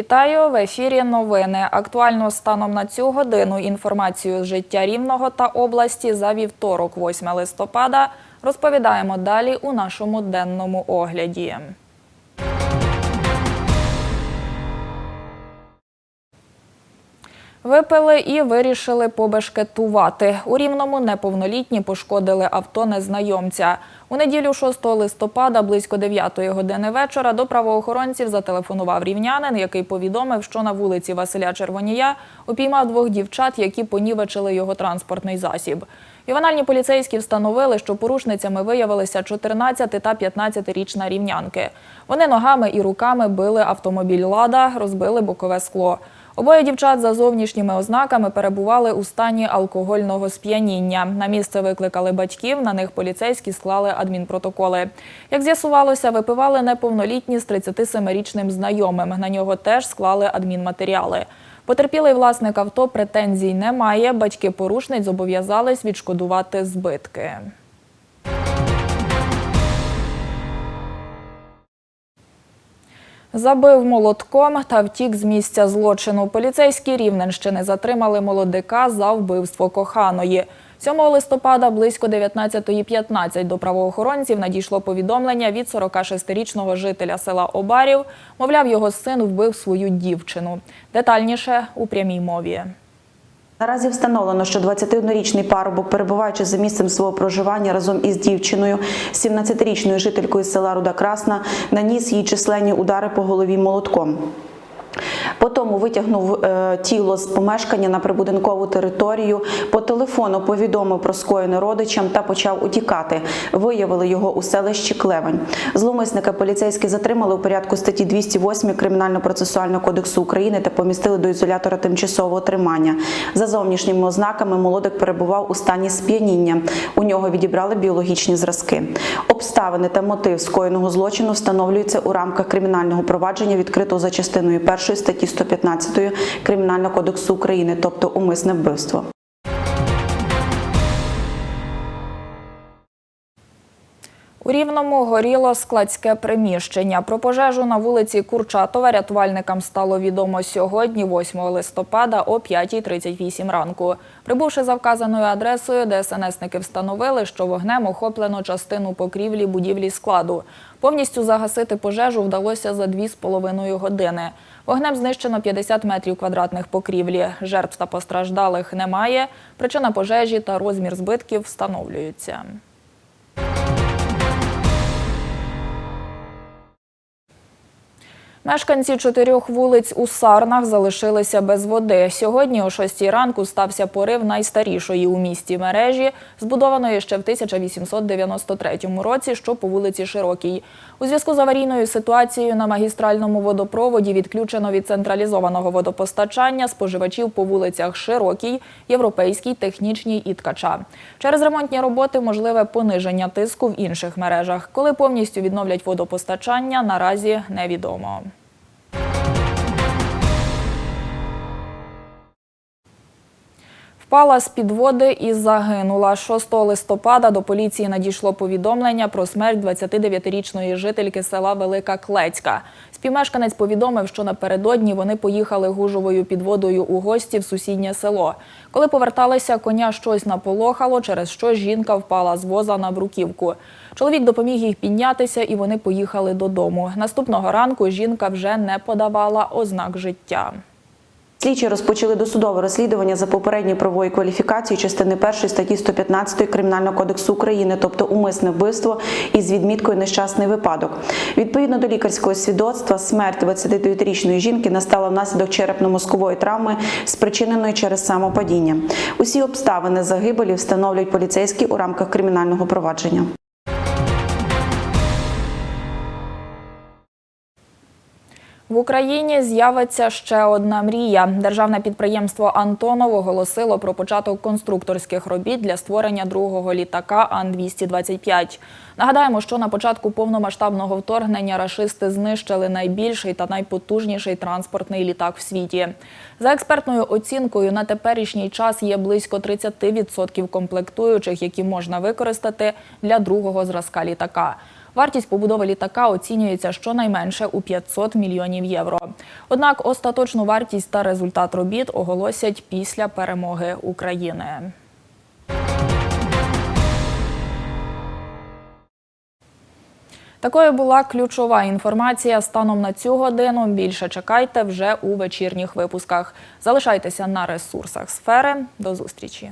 Вітаю в ефірі. Новини. Актуально станом на цю годину інформацію з життя Рівного та області за вівторок, 8 листопада. Розповідаємо далі у нашому денному огляді. Випили і вирішили побешкетувати. У Рівному неповнолітні пошкодили авто незнайомця. У неділю 6 листопада близько 9 години вечора до правоохоронців зателефонував рівнянин, який повідомив, що на вулиці Василя Червонія упіймав двох дівчат, які понівечили його транспортний засіб. Ювенальні поліцейські встановили, що порушницями виявилися 14 та 15-річна рівнянки. Вони ногами і руками били автомобіль «Лада», розбили бокове скло. Обоє дівчат за зовнішніми ознаками перебували у стані алкогольного сп'яніння. На місце викликали батьків, на них поліцейські склали адмінпротоколи. Як з'ясувалося, випивали неповнолітні з 37-річним знайомим. На нього теж склали адмінматеріали. Потерпілий власник авто претензій не має. Батьки порушниць зобов'язались відшкодувати збитки. Забив молотком та втік з місця злочину. Поліцейські Рівненщини затримали молодика за вбивство коханої. 7 листопада близько 19.15 до правоохоронців надійшло повідомлення від 46-річного жителя села Обарів. Мовляв, його син вбив свою дівчину. Детальніше у прямій мові. Наразі встановлено, що 21-річний парубок, перебуваючи за місцем свого проживання разом із дівчиною, 17-річною жителькою села Руда Красна, наніс їй численні удари по голові молотком. Потім витягнув е, тіло з помешкання на прибудинкову територію, по телефону повідомив про скоєне родичам та почав утікати. Виявили його у селищі Клевень. Зловмисника поліцейські затримали у порядку статті 208 Кримінально-процесуального кодексу України та помістили до ізолятора тимчасового тримання. За зовнішніми ознаками молодик перебував у стані сп'яніння. У нього відібрали біологічні зразки. Обставини та мотив скоєного злочину встановлюються у рамках кримінального провадження, відкритого за частиною 1 статті 115 Кримінального кодексу України, тобто умисне вбивство. У Рівному горіло складське приміщення. Про пожежу на вулиці Курчатова рятувальникам стало відомо сьогодні, 8 листопада, о 5.38 ранку. Прибувши за вказаною адресою, ДСНСники встановили, що вогнем охоплено частину покрівлі будівлі складу. Повністю загасити пожежу вдалося за 2,5 години. Вогнем знищено 50 метрів квадратних покрівлі. Жертв та постраждалих немає. Причина пожежі та розмір збитків встановлюються. Мешканці чотирьох вулиць у Сарнах залишилися без води. Сьогодні о 6 ранку стався порив найстарішої у місті мережі, збудованої ще в 1893 році, що по вулиці Широкій. У зв'язку з аварійною ситуацією на магістральному водопроводі відключено від централізованого водопостачання споживачів по вулицях Широкій, Європейській, Технічній і Ткача. Через ремонтні роботи можливе пониження тиску в інших мережах. Коли повністю відновлять водопостачання, наразі невідомо. Впала з під води і загинула. 6 листопада до поліції надійшло повідомлення про смерть 29-річної жительки села Велика Клецька. Співмешканець повідомив, що напередодні вони поїхали гужовою підводою у гості в сусіднє село. Коли поверталися, коня щось наполохало, через що жінка впала з воза на бруківку. Чоловік допоміг їх піднятися, і вони поїхали додому. Наступного ранку жінка вже не подавала ознак життя. Слідчі розпочали досудове розслідування за попередньою правовою кваліфікацією частини 1 статті 115 Кримінального кодексу України, тобто умисне вбивство із відміткою нещасний випадок. Відповідно до лікарського свідоцтва, смерть 29-річної жінки настала внаслідок черепно-мозкової травми, спричиненої через самопадіння. Усі обставини загибелі встановлюють поліцейські у рамках кримінального провадження. В Україні з'явиться ще одна мрія. Державне підприємство Антонов оголосило про початок конструкторських робіт для створення другого літака Ан-225. Нагадаємо, що на початку повномасштабного вторгнення рашисти знищили найбільший та найпотужніший транспортний літак в світі. За експертною оцінкою, на теперішній час є близько 30% комплектуючих, які можна використати для другого зразка літака. Вартість побудови літака оцінюється щонайменше у 500 мільйонів євро. Однак остаточну вартість та результат робіт оголосять після перемоги України. Такою була ключова інформація станом на цю годину. Більше чекайте вже у вечірніх випусках. Залишайтеся на ресурсах сфери. До зустрічі.